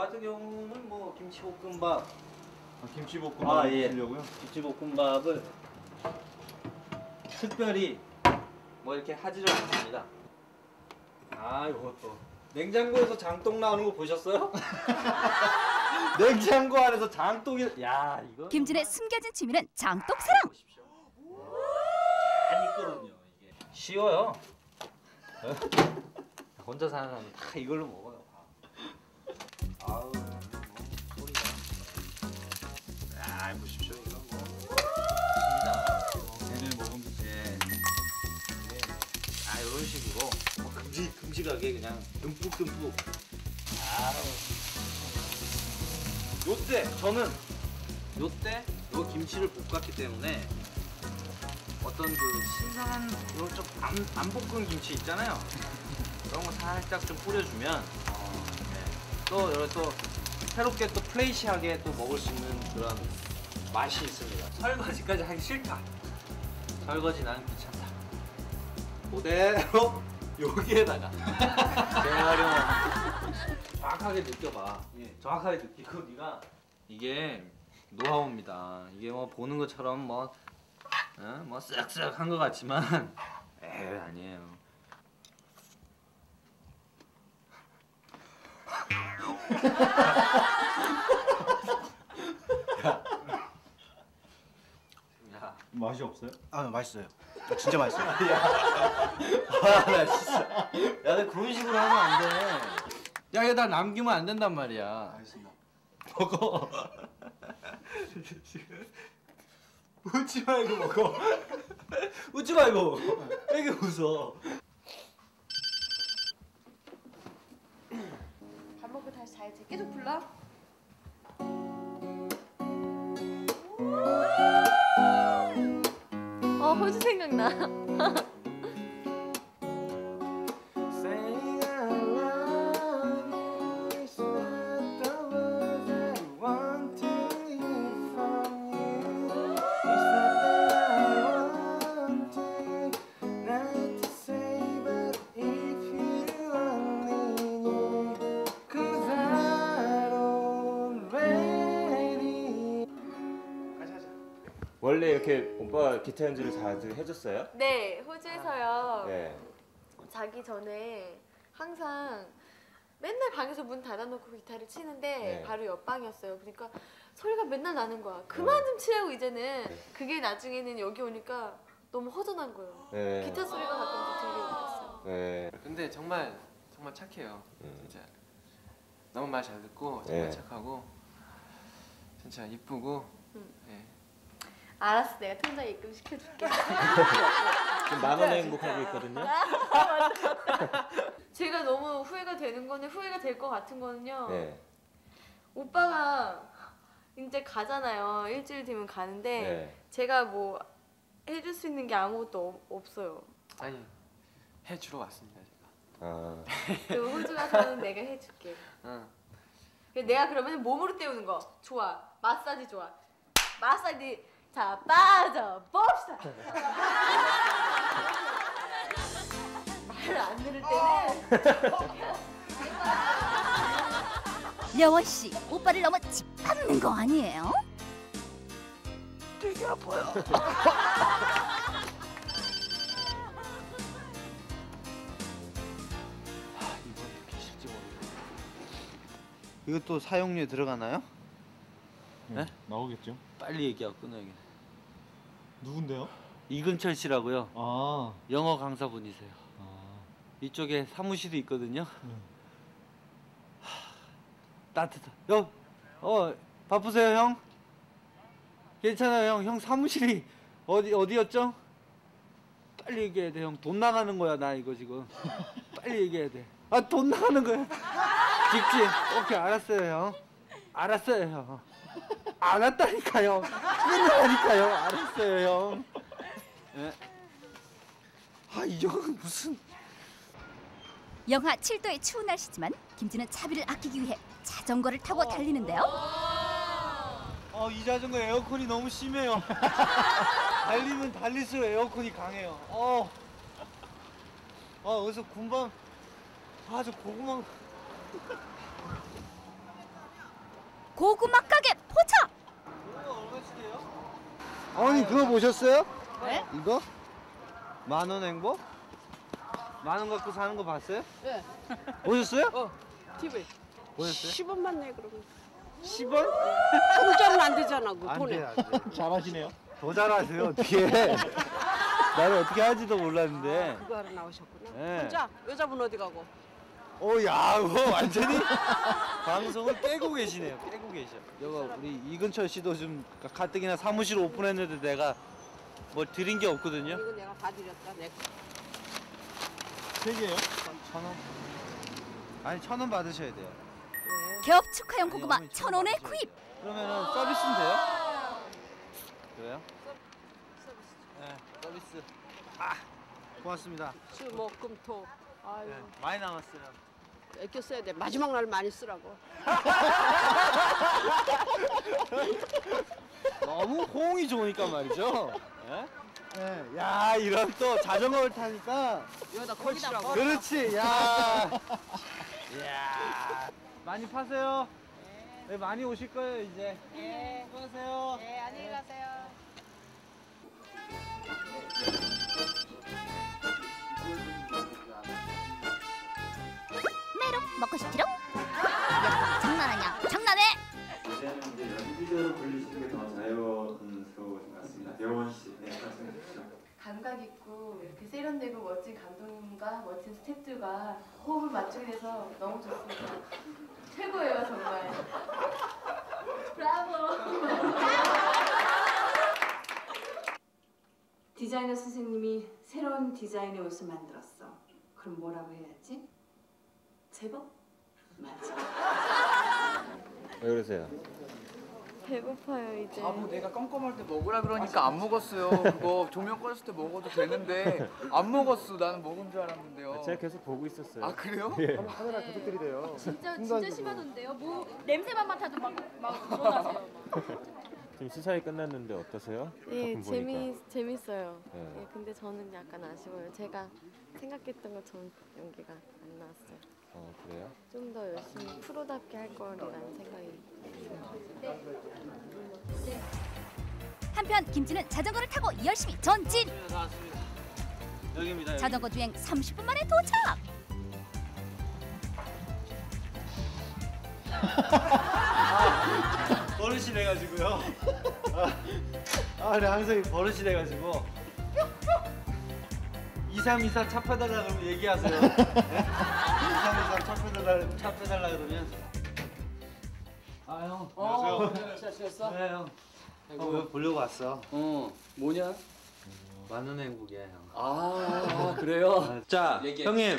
같은 경우는 뭐 김치볶음밥, 아, 김치볶음밥 아, 예. 드시려고요? 김치볶음밥을 특별히 뭐 이렇게 하지를 않습니다. 아 이것도 냉장고에서 장독 나오는 거 보셨어요? 냉장고 안에서 장독이 야 이거 김진의 숨겨진 취미는 장독 사랑. 잘 있거든요 이게 쉬워요. 어? 혼자 사는 사람 다 이걸로 먹어요. 금지하게 그냥 듬뿍 듬뿍. 아우. 요때 저는 요때 요 김치를 볶았기 때문에 어떤 그 신선한 이런 좀안 안 볶은 김치 있잖아요. 그런 거 살짝 좀 뿌려주면 어, 네. 또 여러 또 새롭게 또 플레이시하게 또 먹을 수 있는 그런 맛이 있습니다. 설거지까지 하기 싫다. 설거지 나는 귀찮다. 그대로 여기에다가 재활용 정확하게 느껴봐. 예, 정확하게 느끼고 네가 이게 노하우입니다. 이게 뭐 보는 것처럼 뭐, 어? 뭐 쓱쓱 한 것 같지만 에 아니에요. 야, 맛이 없어요? 아 맛있어요. 진짜 맛있어요. 아, 나 진짜. 야, 나 그런 식으로 하면 안 돼. 야, 다 남기면 안 된단 말이야. 알겠습니다. 먹어. 웃지 말고 먹어. 웃지 말고. 왜 이렇게 웃어? 밥 먹고 다시 자야지. 계속 불러. 호주 생각나. 원래 이렇게 오빠 기타 연주를 자주 해줬어요? 네 호주에서요. 네. 자기 전에 항상 맨날 방에서 문 닫아놓고 기타를 치는데 네. 바로 옆방이었어요. 그러니까 소리가 맨날 나는 거야. 그만 좀 치라고 이제는. 그게 나중에는 여기 오니까 너무 허전한 거예요. 네. 기타 소리가 가끔 들리고 그랬어요. 네. 근데 정말 정말 착해요. 음. 진짜 너무 말 잘 듣고 정말 네. 착하고 진짜 이쁘고 음. 예. 알았어, 내가 통장 입금 시켜줄게. 지금 만 원에 행복하고 있거든요. 제가 너무 후회가 되는 거는 후회가 될 것 같은 거는요. 네. 오빠가 이제 가잖아요. 일주일 뒤면 가는데 네. 제가 뭐 해줄 수 있는 게 아무것도 없- 없어요. 아니 해 주러 왔습니다 제가. 아. 그 호주 가서는 내가 해줄게. 응. 그래서 내가 그러면 몸으로 때우는 거 좋아. 마사지 좋아. 마사지 자 빠져 봅시다. 말을 안 들을 때는 려원 씨, 오빠를 너무 짓밟는 거 아니에요? 아, 이번 계실지 모르겠네. 이것도 사용료에 들어가나요? 네? 나오겠죠. 빨리 얘기하고 끊어야겠네. 누군데요? 이근철 씨라고요. 아. 영어 강사분이세요. 아. 이쪽에 사무실이 있거든요. 네. 하, 따뜻한. 형, 어 바쁘세요 형? 괜찮아요 형. 형 사무실이 어디 어디였죠? 빨리 얘기해야 돼 형. 돈 나가는 거야 나 이거 지금. 빨리 얘기해야 돼. 아 돈 나가는 거야. 직진. 오케이 알았어요 형. 알았어요 형. 알았다니까요. 끊으라니까요. 알았어요 형. 예. 아이 형은 무슨 영하 7도의 추운 날씨지만 김진은 차비를 아끼기 위해 자전거를 타고 달리는데요. 어, 이 자전거 에어컨이 너무 심해요. 달리면 달릴수록 에어컨이 강해요. 어. 아, 어디서 군밤. 아, 저 고구마. 고구마 가게 포착. 어머니 그거 보셨어요? 네? 이거? 만원 행복? 만 원 갖고 사는 거 봤어요? 네. 보셨어요? 어, TV. 보셨어요? 10원만 내 그러면. 10원? 공짜로는 안 되잖아, 그 안 돈에. 돼, 안 돼. 잘하시네요. 더 잘하세요, 어떻게. 나를 어떻게 하지도 몰랐는데. 그거 하러 나오셨구나. 네. 혼자 여자분 어디 가고? 오, 야, 이거 완전히 방송을 깨고 계시네요. 깨고 계셔. 여가 우리 이근철 씨도 좀 가뜩이나 사무실 오픈했는데 내가 뭘 드린 게 없거든요. 이거 내가 다 드렸다. 내 거. 세 개요? 천 원? 아니 천 원 받으셔야 돼요. 왜? 개업 축하용 아니, 고구마 어머니 천 원에 받으셔야 구입. 돼요. 그러면은 서비스는 돼요? 그래요? 네, 서비스. 아, 고맙습니다. 수, 목, 금, 토. 아유, 네, 많이 남았어요. 애껴 써야 돼. 마지막 날 많이 쓰라고. 너무 호응이 좋으니까 말이죠. 예? 네, 야 이런 또 자전거를 타니까 여기다 걸치라고. 그렇지. 야, 야 많이 파세요. 네, 많이 오실 거예요 이제. 네. 수고하세요. 네, 안녕히 가세요. 먹고 싶지롱? 야, 장난하냐? 장난해? 연기자로 불리시는 게 더 자연스러우신 것 같습니다. 대원 씨, 네, 말씀해 주시죠. 감각 있고 이렇게 세련되고 멋진 감독님과 멋진 스태프들과 호흡을 맞추게 돼서 너무 좋습니다. 최고예요 정말. 브라보. 디자이너 선생님이 새로운 디자인의 옷을 만들었어. 그럼 뭐라고 해야지? 제법? 맞아. 왜 그러세요? 배고파요 이제. 바보 내가 깜깜할 때 먹으라 그러니까 안 먹었어요. 그거 조명 꺼졌을 때 먹어도 되는데 안 먹었어. 나는 먹은 줄 알았는데요. 제가 계속 보고 있었어요. 아 그래요? 카메라 계속 들이대요. 진짜 진짜 심하던데요? 뭐 냄새만 맡아도 막막 일어나세요. 지금 시사회 끝났는데 어떠세요? 예. 재미 재밌어요. 네. 예, 근데 저는 약간 아쉬워요. 제가 생각했던 것처럼 연기가 안 나왔어요. 어 그래요? 좀 더 열심히 프로답게 할 거라는 생각이 한편 김치는 자전거를 타고 열심히 전진. 여기입니다. 여기. 자전거 주행 30분 만에 도착. 버릇이 돼가지고요. 아, 아, 네, 항상 버릇이 돼가지고. 2324차 그러면 얘기하세요. 네? 2324차 빼달라, 차 빼달라 그러면. 아, 형. 어, 잘 지냈어? 네, 형. 형, 왜 보려고 왔어? 어, 뭐냐? 만원 행복이야, 형. 아, 그래요? 자, 얘기해. 형님.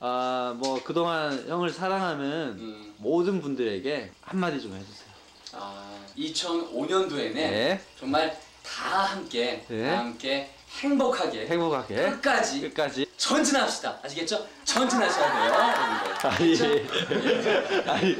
아, 뭐 그동안 형을 사랑하는 음. 모든 분들에게 한마디 좀 해주세요. 아, 2005년도에는 네. 정말 다 함께 네. 다 함께 행복하게 행복하게 끝까지 끝까지. 전진합시다. 아시겠죠? 전진하셔야 돼요. 아니, 아니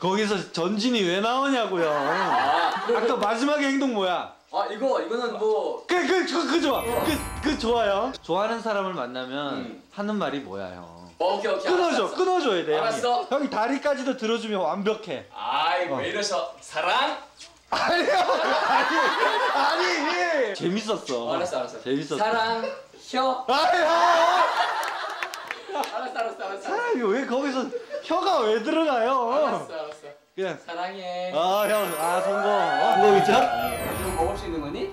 거기서 전진이 왜 나오냐고요. 아, 아까 마지막에 행동 뭐야? 아 이거 이거는 뭐 그, 그, 그, 그 좋아. 그, 그 좋아요. 좋아하는 사람을 만나면 음. 하는 말이 뭐야, 형? 오케이 오케이 끊어줘, 알았어. 끊어줘야 돼. 알았어. 형이. 형이 다리까지도 들어주면 완벽해. 아이 어. 왜 이러셔? 사랑? 아니요, 아니, 아니. 재밌었어. 어, 알았어 알았어. 재밌었어. 사랑 혀. 아니, 알았어 알았어 알았어. 사람이 왜 거기서 혀가 왜 들어가요? 알았어 알았어. 그냥. 사랑해. 아, 형, 아, 성공. 성공이죠? 좀 먹을 수 있는 거니?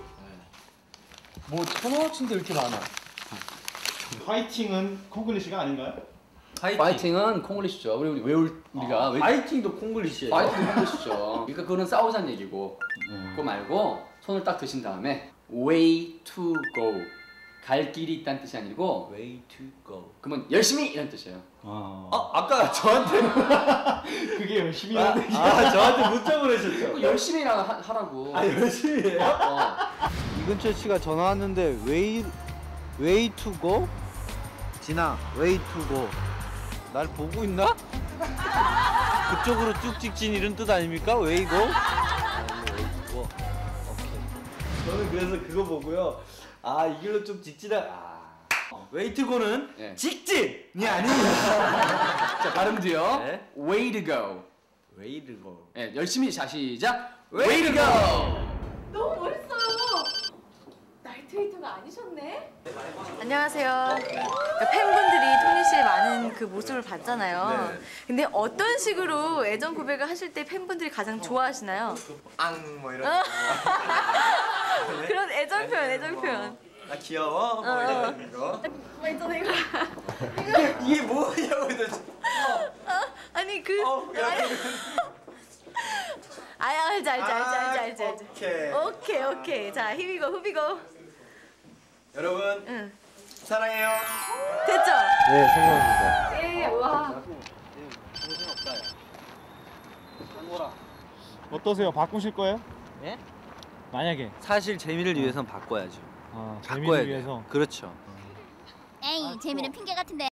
뭐 천원어치인데 이렇게 많아. 화이팅은 콩글리시가 아닌가요? 파이팅 은 콩글리시죠. 우리 외울 우리가 외... 파이팅도 콩글리시예요. 파이팅 콩글리시죠. 그러니까 그거는 싸우자는 얘기고 그거 말고 손을 딱 드신 다음에 way to go 갈 길이 있다는 뜻이 아니고 Way to go. 그러면 열심히 이런 뜻이에요. 아, 아, 아까 저한테 그게 열심히 아, 하는 아 저한테 문자 보내셨죠? 그 열심히 하, 하라고. 아 열심히 해요? 어. 이근철 씨가 전화 왔는데 웨이 웨이 투 고? 진아 웨이 투 고. 날 보고 있나? 그쪽으로 쭉 직진 이런 뜻 아닙니까? 웨이 고? 웨이 투 고. 오케이. 저는 그래서 그거 보고요. 아, 이 길로 좀 직진하 아. 웨이 투 고는 예. 직진이 아닙니다. 자 발음도요. 네. way to go. 웨이르고. 예, 열심히 자 시작. Way to go. 너무 멋있어요. 나이트웨이터가 아니셨네? 안녕하세요. 그러니까 팬분들이 토니 씨의 많은 그 모습을 봤잖아요. 네. 근데 어떤 식으로 애정 고백을 하실 때 팬분들이 가장 좋아하시나요? 앙뭐 이런. 그런 애정 표현, 애정 표현. 아 귀여워. 뭐 어. 이런 거. 뭐 있잖아 이거. 이게 뭐냐고 도대체. 아니 그. 어, 야, 아니. 아야 알지 알지 알지 알지 알지 알지. 오케이. 오케이 오케이. 자 힘이고 후비고. 여러분 응. 사랑해요. 됐죠? 네, 성공입니다. 예 와. 어떠세요? 바꾸실 거예요? 예? 만약에 사실 재미를 위해서는 바꿔야죠. 아, 바꿔야 재미를 돼요. 위해서 그렇죠. 에이 재미는 핑계 같은데